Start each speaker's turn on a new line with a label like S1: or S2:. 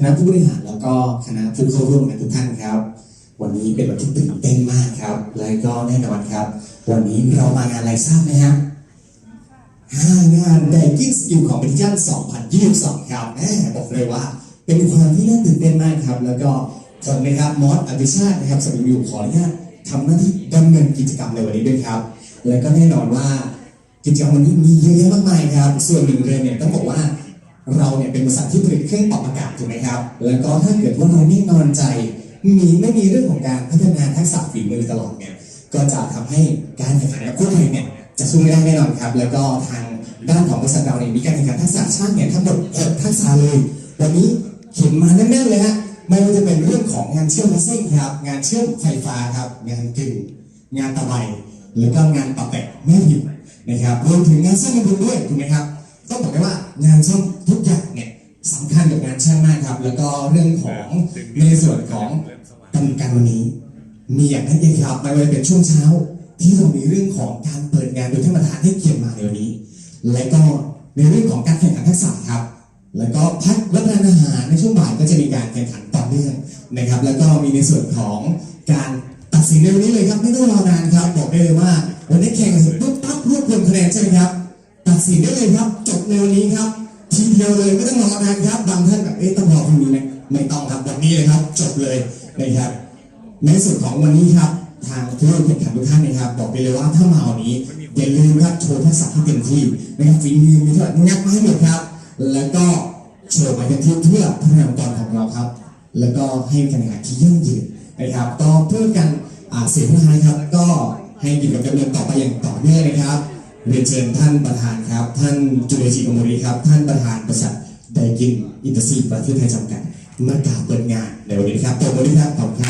S1: คณะผู้บริหารแล้วก็คณะผู้เข้าร่วมงานทุกท่านครับ วันนี้เป็นวันที่ตื่นเต้นมากครับ และก็แน่นอนครับ วันนี้เรามางานอะไรทราบไหมครับห้างาน Banking Skill Competition 2022 ครับแหมบอกเลยว่า เป็นความที่น่าตื่นเต้นมากครับ แล้วก็ผมนะครับมอสอภิชาตินะครับสมิยูขออนุญาตทำหน้าที่ดำเนินกิจกรรมในวันนี้ด้วยครับ และก็แน่นอนว่ากิจกรรมวันนี้มีเยอะแยะมากมายครับ ส่วนหนึ่งเลยเนี่ยต้องบอกว่า ริษัทที่ผลิตเครื่องปรับอากาศถูกไหมครับ แล้วก็ถ้าเกิดว่าเรานิ่งนอนใจ มีไม่มีเรื่องของการพัฒนาทักษะฝีมือตลอดเนี่ย ก็จะทำให้การแข่งขันกับคู่แข่งเนี่ยจะสู้ไม่ได้แน่นอนครับ แล้วก็ทางด้านของบริษัทเราเนี่ยมีการแข่งขันทักษะช่างเนี่ยทั้งหมด6ทักษะเลยวันนี้เห็นมาแน่ๆเลยฮะไม่ว่าจะเป็นเรื่องของงานเชื่อมละเส้นครับ งานเชื่อมไฟฟ้าครับ งานกึ่งงานตะไบแล้วก็งานปรับแต่งแม่พิมนะครับรวมถึงงานสร้างบำรุงด้วยถูกไหมครับต้องบอกได้ว่างานซ่อมทุกอย่าง ครับ แล้วก็เรื่องของในส่วนของกำหนการวันนี้ มีอย่างนั้นเองครับไม่ว่าจะเป็นช่วงเช้า ที่เรามีเรื่องของการเปิดงานโดยท่านประธานให้เกียรติมาในวันนี้ และก็ในเรื่องของการแข่งขันทักษะครับ แล้วก็พักรับประทานอาหารในช่วงบ่ายก็จะมีการแข่งขันต่อเนื่องนะครับ แล้วก็มีในส่วนของการตัดสินในวันนี้เลยครับไม่ต้องรอนานครับบอกได้เลยว่าวันนี้แข่งกันเสร็จปุ๊บปั๊บรวบรวมคะแนนใช่ไหมครับ ตัดสินได้เลยครับ จบในวันนี้ครับ ทีเดียวเลยไม่ต้องรอนานครับบางท่านแบบเอ๊ะต้องรอพรุ่งนี้ไมไม่ต้องครับวันนี้เลยครับ จบเลยนะครับในส่วนของวันนี้ครับ ทางผู้ร่วมแข่งขันทุกท่านนะครับ บอกไปเลยว่าถ้ามาวันนี้อย่าลืมครับโชว์ทักษะที่เต็มที่นะครับฝีมือมีเท่าไหร่งัดมาให้หมดครับ แล้วก็โชว์มาเต็มที่เพื่อพัฒนาองค์กรของเราครับ แล้วก็ให้การแข่งขันที่ยั่งยืนนะครับ ก็เพื่อกันเสียงท้ายครับ ก็ให้กิจกรรมดำเนินต่อไปอย่างต่อเนื่องนะครับ เรียนเชิญท่านประธานครับ ท่านจุลจิกมรีครับ ท่านประธานบริษัทไดกินอินเตอร์ซีประเทศไทยจำกัดมากล่าวเปิดงานในวันนี้ครับตบมือด้วยครับขอบคุณครับ